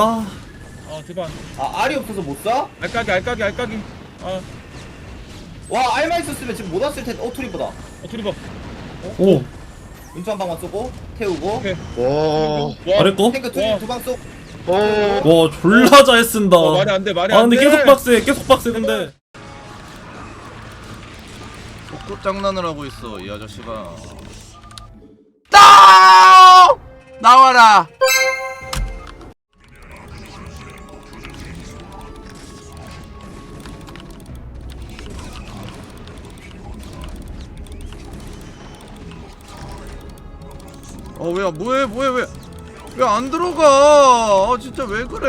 아어 대박 아 알이 없어서 못 사? 알까기 알까기 알까기 아 와 알만 있었으면 지금 못 왔을 텐데 어 트리버다 어, 둘이 오. 은총 한 방만 쏘고 태우고 오케이 와. 봐 아래 거? 탱크 와. 투, 두방 쏘고 어. 와 졸라 잘 쓴다. 어, 말이 안돼 말이 아 안돼 근데 계속 빡세 계속 빡세 근데. 또 장난을 하고 있어 이 아저씨가. 나 나와라. 어 왜야? 뭐해 뭐해 왜? 왜 안 들어가? 아 진짜 왜 그래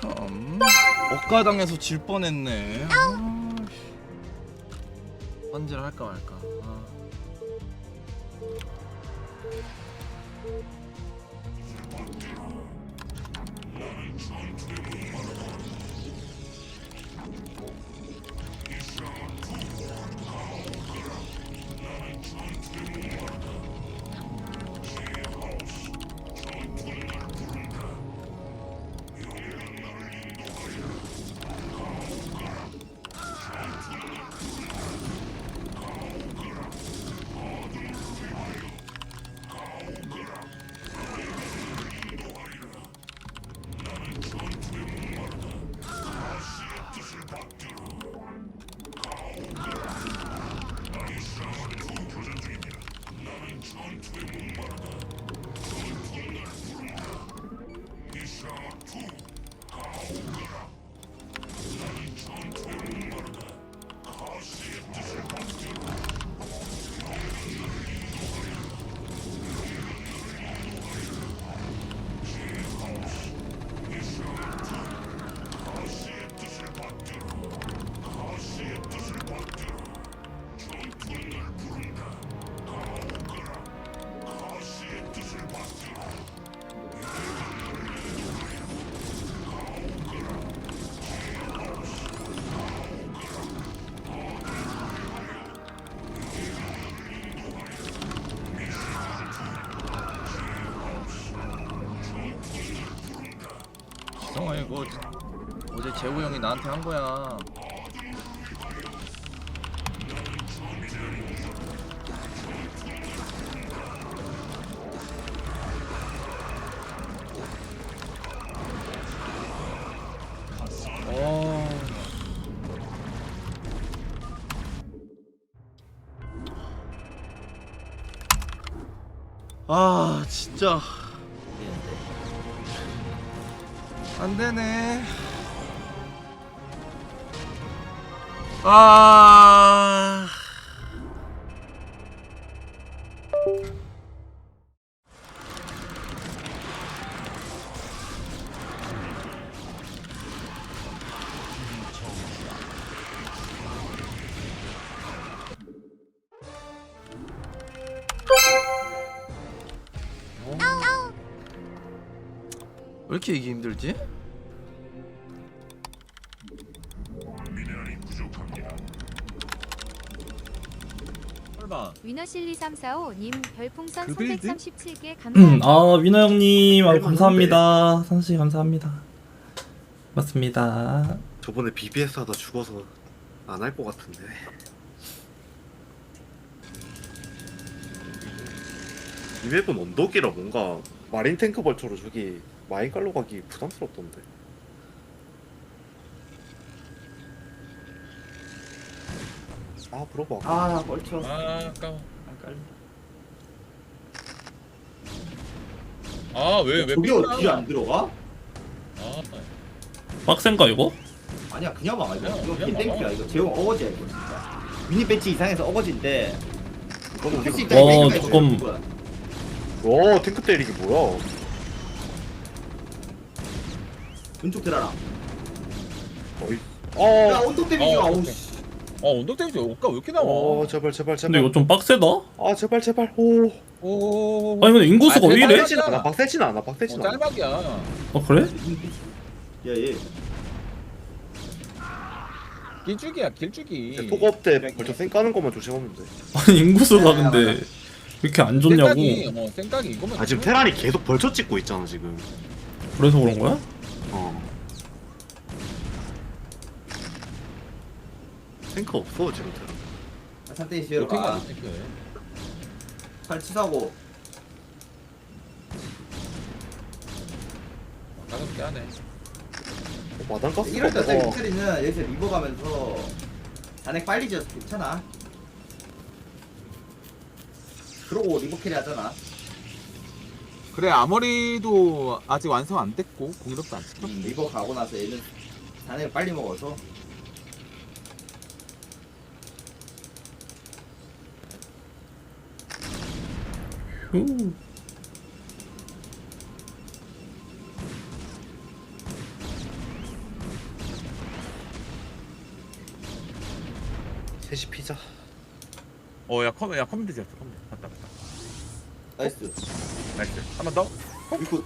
참 억가당해서 질 뻔했네. 아, 번질 할까 말까. 아. 재호 형이 나한테 한 거야. 어. 아 진짜 안 되네. 아. 왜 이렇게 이기 힘들지? 위너실리 345님 별풍선 그 빌드? 337개 음, 감사합니다. 아 위너 형님 아, 감사합니다. 선씨 감사합니다. 맞습니다. 저번에 BBS 하다 죽어서 안 할 것 같은데. 이 맵은 언덕이라 뭔가 마린 탱크 벌처로 저기 마인 깔로 가기 부담스럽던데. 아 물어봐. 아 멀쳐 아 아까워 안 깔려 아왜왜 저게 어떻게 안 들어가? 아 빡센가 이거? 아니야 그냥 막아 이거 그냥, 이거 그냥 빈 땡큐야. 이거 제용 어거지야 이거 진짜 미니 배치 이상해서 어거지인데 이거는 할수 우리가- 있다 어, 이거 생각해 조금-. 와 탱크 때리기 뭐야? 왼쪽 들어라 어이. 야 아. 언덕 데미지가 어, 어우 오케이. 씨 어 언덕 때문에 옷가 왜 이렇게 나와 어 제발 제발 근데 제발. 이거 좀 빡세다. 아 제발 제발. 오. 오 아니 근데 인구수가 아, 왜 이래? 박세진 않아. 박세진 않아. 어, 않아. 짤막이야 아 그래? 야얘 길쭉이야 길쭉이 속업 때 벌써 쌩 까는 것만 조심하면 돼. 아니 인구수가 근데 왜 이렇게 안 좋냐고. 생각이 어 생각이 이거만 아 지금 테란이 계속 벌쳐 찍고 있잖아 지금. 그래서 그런 거야? 어. 탱크 없어 지금 테란. 산대이 지으러 어떻게 가안 탱크해. 설치사고. 가볍게 하네. 어, 마당 가스. 이럴 때 어차피 미트리는 여기서 리버 가면서 잔액 빨리 지어서 괜찮아. 그러고 리버 캐리 하잖아. 그래 아머리도 아직 완성 안 됐고 공격도 안 찍혔고 음, 리버 가고 나서 얘는 잔액을 빨리 먹어서 휴. 셋이 피자. 어 야 컴, 야 컴퓨터 지었어 컴퓨터 맞다 맞다 나이스 나이스 한 번 더? 윌굿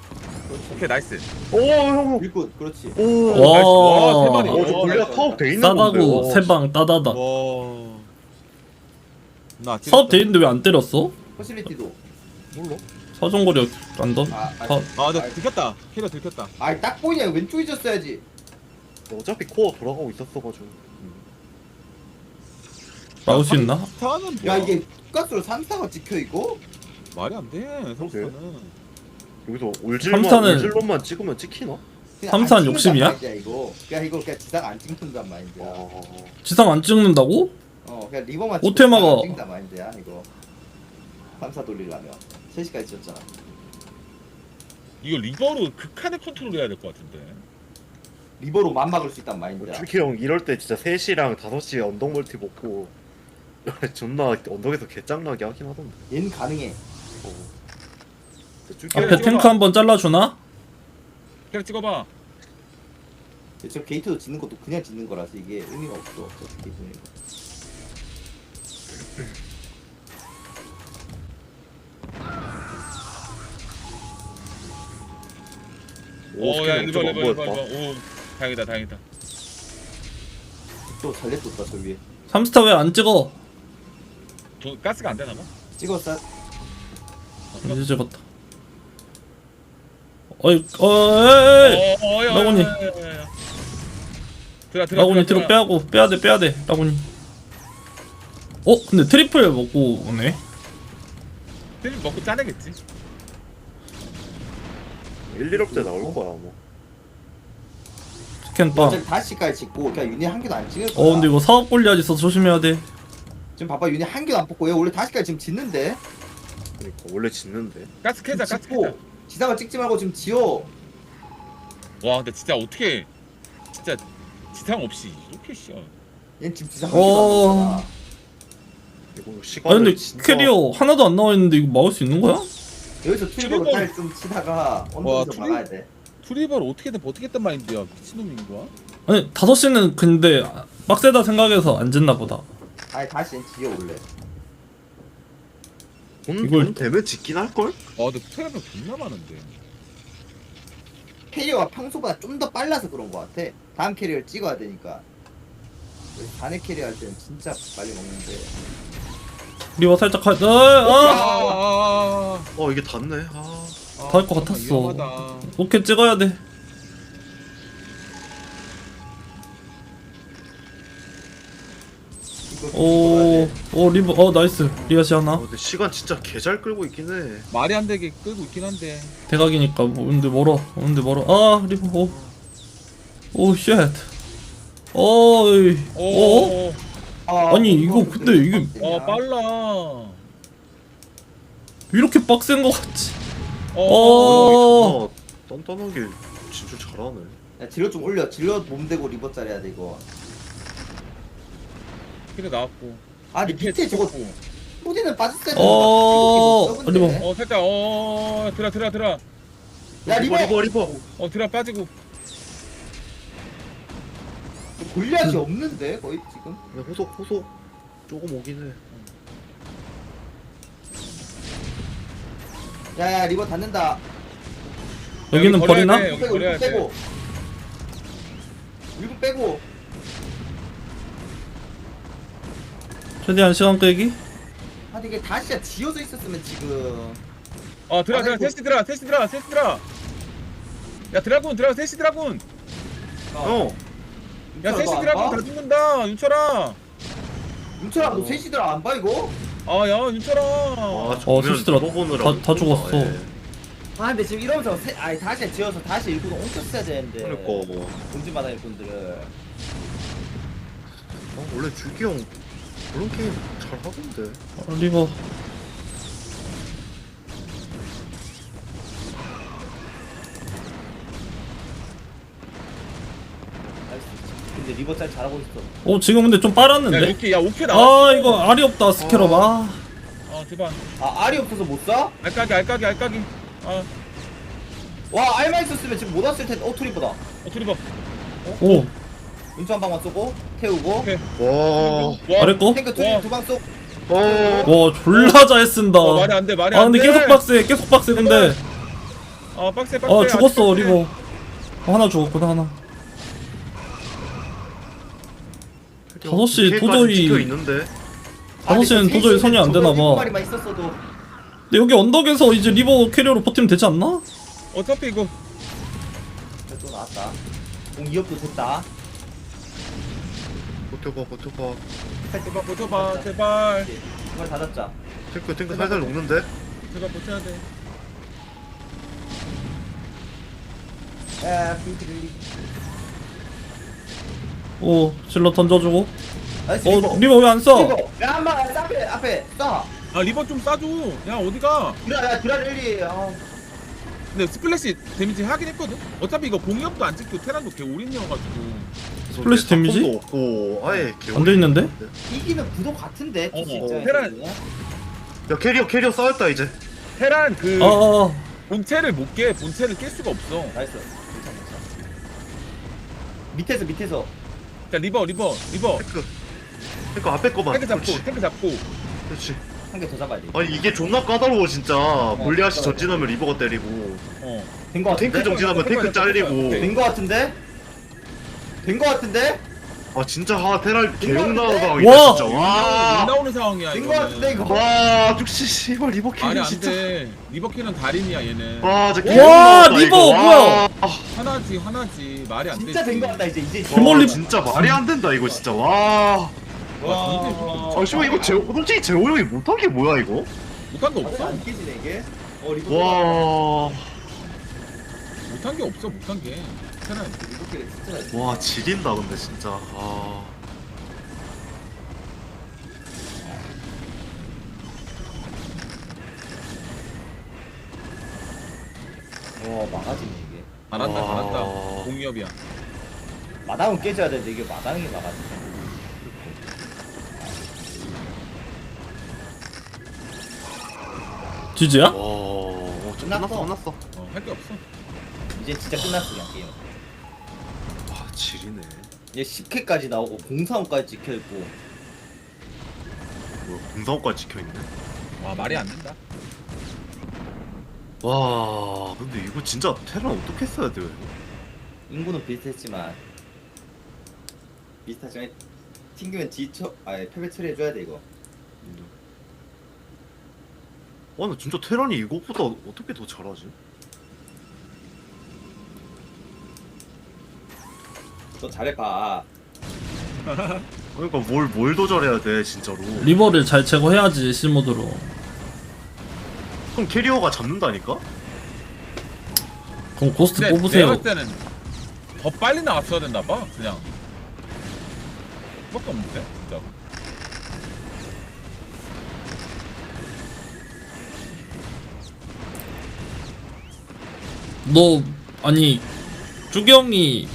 오케이 나이스 오 형. 윌굿 그렇지 오. 나이스. 와, 세 마리. 어, 저 나이스. 타업 돼 있는 건데. 싸다고 어. 세방 따다다. 나 사업 돼 있는데 왜 안 때렸어? 퍼실리티도 사정거리 안 던? 아, 아, 다 아, 나 들켰다. 키가 들켰다. 아이 딱 보이냐 왼쪽에 졌어야지 어차피 코어 돌아가고 있었어가지고. 나올 수 있나? 스타는 야 뭐야? 이게 가스로 3사가 찍혀 이거? 말이 안 돼. 삼스타는. 여기서 올질만 삼사는- 올질론만 찍으면 찍히나? 그냥 찍는단 욕심이야? 말이야, 이거 그냥 이거 그냥 지상 안 찍는단 마인드야 아. 지상 안 찍는다고? 어 그냥 리버만 오테마가- 찍고 안 찍는단 마인드야 이거 3사 돌리려면 3시까지 졌잖아 이거 리버로 극한의 컨트롤 해야 될 것 같은데 리버로 만 막을 수 있단 마인드야 줄키 형 이럴 때 진짜 3시랑 5시 언덕 멀티 먹고 존나 언덕에서 개짱나게 하긴 하던데. 얘는 가능해 어. 근데 줄키 앞에 형 탱크 한 번 잘라주나? 그냥 찍어봐 저 게이트도 짓는 것도 그냥 짓는 거라서 이게 의미가 없어 어떻게 짓는 거 오, 오야 리버 안 리버 보였다. 오 다행이다 다행이다 또 잘렸었다 저 위에 3스타 왜 안 찍어? 도, 가스가 안 되나 봐 찍었어 어, 이제 찍었다. 어이 어이 어, 어, 야, 라곤이. 야, 야, 야, 야. 들어 뒤로. 빼고 빼야 돼 빼야 돼 라곤이 어 근데 트리플 먹고 오네 힐 먹고 짜내겠지. 1, 1업 때 나올 거야 뭐. 스캔 빵어 어차피 다시까지 짓고 그냥 유닛 한 개도 안 찍을 거야 근데 이거 사업 골리아지 있어서 조심해야 돼 지금 봐봐 유닛 한 개도 안 뽑고 얘 원래 다시까지 지금 짓는데 그러니까 원래 짓는데. 가스 캐자 가스 캐자. 짓고 지상을 찍지 말고 지금 지어 와 근데 진짜 어떻게 진짜 지상 없이 이렇게 씨. 얘는 지금 지상 어. 한 개도 안 뽑잖아 이거 아 시간을 근데 진짜 캐리어 하나도 안 나와 있는데 이거 막을 수 있는 거야? 여기서 트리버로 트리버. 탈좀 치다가 와, 언덕에서 트리- 막아야 돼 투리버를 어떻게든 버티겠단 마인드야 미친놈인 거야? 아니 다섯 시는 근데 빡세다 생각해서 안 짓나 보다 아니 다시 지어 원래 돈, 이걸- 돈 되면 짓긴 할걸? 아 근데 테라병 존나 많은데. 캐리어가 평소보다 좀 더 빨라서 그런 거 같아 다음 캐리어를 찍어야 되니까 단의 캐리어 할 때는 진짜 빨리 먹는데 리버 살짝 가... 아, 아! 아, 어 이게 닿네 아 아, 닿을 것 같았어. 위험하다. 오케이 찍어야 돼 이거 오, 오 리버 어 나이스 리아시 어, 하나 근데 시간 진짜 개 잘 끌고 있긴 해 말이 안 되게 끌고 있긴 한데. 대각이니까 뭐 근데 멀어 근데 멀어 아 리버 오오 쉣 어이 어? 오. 아, 아니, 이거 근데 이게- 어 빨라. 이렇게 빡센 거 같지? 어. 어. 어 단단하게 진짜 잘하네. 야, 질러 좀 올려. 질러 몸대고 리버 짜려야 돼 이거. 그래 나왔고. 아니 밑에 저거. 후디는 빠졌어야 어, 되는데 리버. 어 살짝 어 들어. 들어 들어. 야 리버 리버! 리버 어 들어 빠지고. 골리앗이 없는데 거의 지금? 근데 호속 호속. 조금 오긴 해 야야 리버 닫는다 여기는 여기 버리나? 돼. 여기 빼고 버려야 1분 돼. 빼고 1분 빼고 최대한 시간 끌기 아니 이게 다시야 지어져 있었으면 지금 어 들어 들어 아이고. 테스트 들어 테스트 들어 테스트 들어. 야 드라군 들어 테스트 드라군. 어야 윤철아, 테스트 드라군 봐? 다 죽는다 윤철아. 윤철아 너 셋이들 안 봐 이거? 아야 윤철아. 아, 어, 보느라 다- 다 죽었어. 예. 아 근데 지금 이러면서 세, 아니 다시 지어서 다시 일꾼 옮겼어야 되는데 그러니까 뭐 공지마다 일꾼들을 아, 원래 주기 형 그런 게임 잘 하던데 어, 리버 근데 리버 짤 잘하고 있어 오 지금 근데 좀 야 빨았는데 오케이 야 오케이 나왔어. 아 이거 알이 없다 스캐럽 아어 제발. 아 알이 없어서 못 쏴? 알까기 알까기 알까기. 아 와 알만 있었으면 지금 못 왔을 텐데 어 투리보다 어 트리버. 오 윤철 한 방만 쏘고 태우고 오케이. 와 와. 아래 거? 탱크 와. 두방 쏘. 어, 와 졸라 잘 쓴다 어 말이 안돼 말이 아안 돼. 근데 계속 빡세 계속 빡세 근데 어 빡세 빡세. 아 죽었어. 리버 어, 하나 죽었구나 하나 다섯 시 도저히- 있는데 다섯 시는 도저히 손이 안 되나 봐. 마리만 있었어도 근데 여기 언덕에서 이제 리버 캐리어로 버티면 되지 않나? 어차피 이거 또 나왔다. 공 2업도 됐다. 버텨봐 버텨봐 제발 버텨봐 제발 이걸 닫았자. 탱크 탱크 살살 녹는데 제발 버텨야 돼. 에 핑크릴리. 오 질러 던져주고 나이스 어 리버. 왜 안 써? 리버. 야 한방 앞에 앞에 쏴. 아 리버 좀 싸줘. 야 어디가? 드라 야 드라 릴리. 아. 근데 스플래시 데미지 하긴 했거든. 어차피 이거 공격도 안 찍고 테란도 개 올인이어가지고. 스플래시 데미지? 도 없고 아예 안 돼 있는데? 이기는 구도 같은데. 어, PC 어. 테란. 야 캐리어 캐리어 싸웠다 이제 테란 그 아, 아, 아. 본체를 못 깨. 본체를 깰 수가 없어. 나이스. 괜찮아 괜찮아. 밑에서 밑에서. 자 리버 리버 리버. 탱크 탱크 앞에 거만 탱크 잡고 그렇지 탱크 잡고. 그렇지 한 개 더 잡아야 돼. 아니 이게 존나 까다로워 진짜 골리앗이 전진하면 리버가 때리고 어. 된거 아, 탱크 같은데? 정진하면 탱크 잘리고 된거 같은데? 된거 같은데? 아 진짜 하 테랄 개욕 나오다 와! 진짜 와와 나오는 상황이야 된거 같은데 이거. 와 죽시 씨발 리버킹 말이 진짜 안돼 리버키는 달인이야 얘는 와 진짜 와, 개욕 나왔다, 리버 이거. 뭐야? 와, 하나지 하나지 말이 안 되지 진짜 된 거 같다 이제 이제. 와, 리버- 진짜 말이 안 된다 이거 진짜 와 와. 아, 씨발 이거 제 솔직히 제호 형이 못한 게 뭐야 이거? 못한 게 아, 없어 안 깨지네 이게. 어 리버. 와, 못한 게 없어 못한 게 테란 캐리 진짜. 와 지린다 근데 진짜. 아, 와 막아지네. 잘한다 와. 잘한다 공기업이야 마당은 깨져야 되는데 이게 마당이 막아지네. 지지야? 와, 어, 좀 끝났어. 끝났어 끝났어. 어, 할 게 없어 이제 진짜 끝났어 그냥 게임. 와 지리네. 이제 10회까지 나오고 공사원까지 찍혀 있고. 뭐야 공사원까지 찍혀 있네. 와 말이 안 된다 와, 근데 이거 진짜 테란 어떻게 써야 돼요? 이거? 인구는 비슷했지만 비슷하지만 튕기면 지쳐 아예 패배 처리해줘야 돼 이거. 와, 나 진짜 테란이 이것보다 어떻게 더 잘하지? 너 잘해봐. 그러니까 뭘 뭘 더 잘해야 돼 진짜로. 리버를 잘 제거해야지 실모드로. 그럼 캐리어가 잡는다니까? 그럼 고스트 근데 뽑으세요. 내가 볼 때는 더 빨리 나왔어야 됐나 봐 그냥 그밖에 없는데 진짜 너 아니 주경이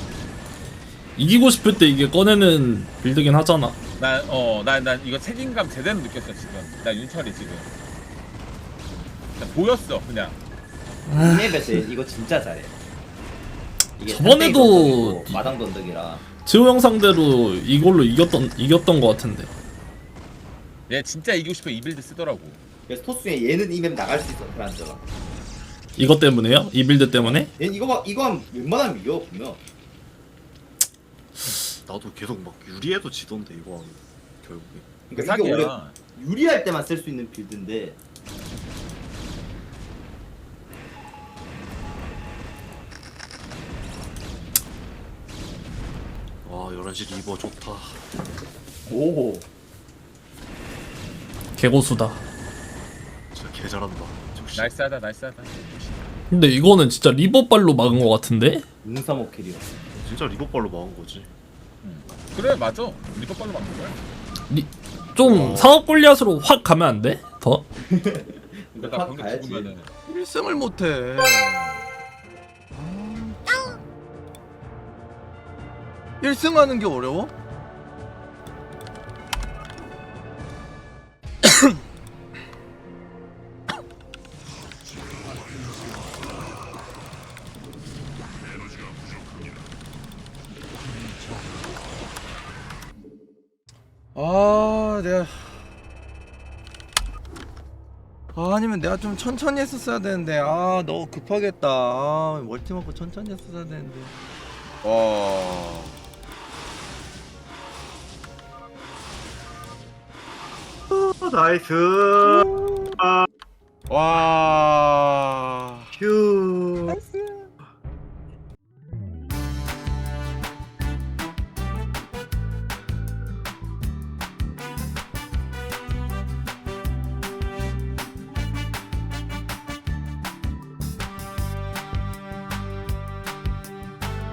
이기고 싶을 때 이게 꺼내는 빌드긴 하잖아. 난어난 난 이거 책임감 제대로 느꼈어 지금 나 윤철이 지금 그냥 보였어 그냥 이맵에서 이거 진짜 잘해. 이게 저번에도- 마당 don덕이라 지호 형 상대로 이걸로 이겼던 이겼던 것 같은데. 얘 진짜 이기고 싶어 이 빌드 쓰더라고 그래서 토스에 얘는 이맵 나갈 수 있어 프란스가. 이것 때문에요? 이 빌드 때문에? 얘는 이거 막 이거 하면 웬만하면 이겨 보면. 나도 계속 막 유리해도 지던데 이거 하면 결국에. 그러니까 이게 원래 사기야 유리할 때만 쓸 수 있는 빌드인데 11시 리버 좋다. 오 개고수다. 진짜 개 잘한다. 나이스하다 나이스하다 근데 이거는 진짜 리버발로 막은 것 같은데? 웅사모 캐리어. 진짜 리버발로 막은 거지. 그래 맞아 리퍼 빨로 막는 거야 좀 어. 상업 골리앗으로 확 가면 안 돼? 더? 확 병력 가야지. 죽으면은 1승을 못해. 일승 하는 게 어려워? 아, 내가 아, 아니면 내가 좀 천천히 했었어야 되는데. 아 너무 급하겠다. 아, 멀티 먹고 천천히 했었어야 되는데. 와 나이스. 와... 휴.